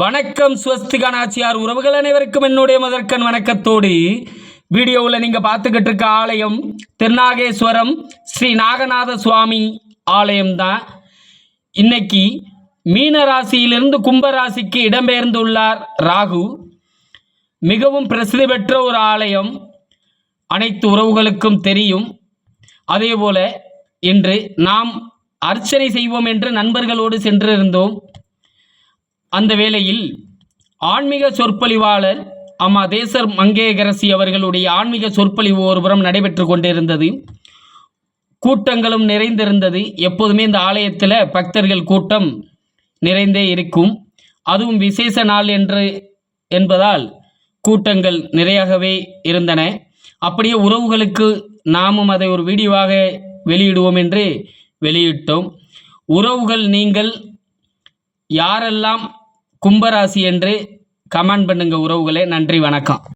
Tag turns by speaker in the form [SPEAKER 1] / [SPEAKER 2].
[SPEAKER 1] வணக்கம் ஸ்வஸ்திகா நாச்சியார் உறவுகள் அனைவருக்கும் என்னுடைய முதற்கண் வணக்கத்தோடு வீடியோவில் நீங்கள் பார்த்துக்கிட்டு இருக்க ஆலயம் திருநாகேஸ்வரம் ஸ்ரீ நாகநாத சுவாமி ஆலயம் தான். இன்னைக்கு மீன ராசியிலிருந்து கும்பராசிக்கு இடம்பெயர்ந்துள்ளார் ராகு. மிகவும் பிரசித்தி பெற்ற ஒரு ஆலயம். அனைத்து உறவுகளுக்கும் தெரியும். அதேபோல இன்று நாம் அர்ச்சனை செய்வோம் என்று நண்பர்களோடு சென்றிருந்தோம். அந்த வேளையில் ஆன்மீக சொற்பொழிவாளர் அம்மா தேசர் மங்கேகரசி அவர்களுடைய ஆன்மீக சொற்பொழிவு ஒருபுறம் நடைபெற்று கொண்டிருந்தது. கூட்டங்களும் நிறைந்திருந்தது. எப்போதுமே இந்த ஆலயத்தில் பக்தர்கள் கூட்டம் நிறைந்தே இருக்கும். அதுவும் விசேஷ நாள் என்று என்பதால் கூட்டங்கள் நிறையாகவே இருந்தன. அப்படியே உறவுகளுக்கு நாமும் அதை ஒரு வீடியோவாக வெளியிடுவோம் என்று வெளியிட்டோம். உறவுகள் நீங்கள் யாரெல்லாம் கும்பராசி என்று கமெண்ட் பண்ணுங்கள் உறவுகளே. நன்றி வணக்கம்.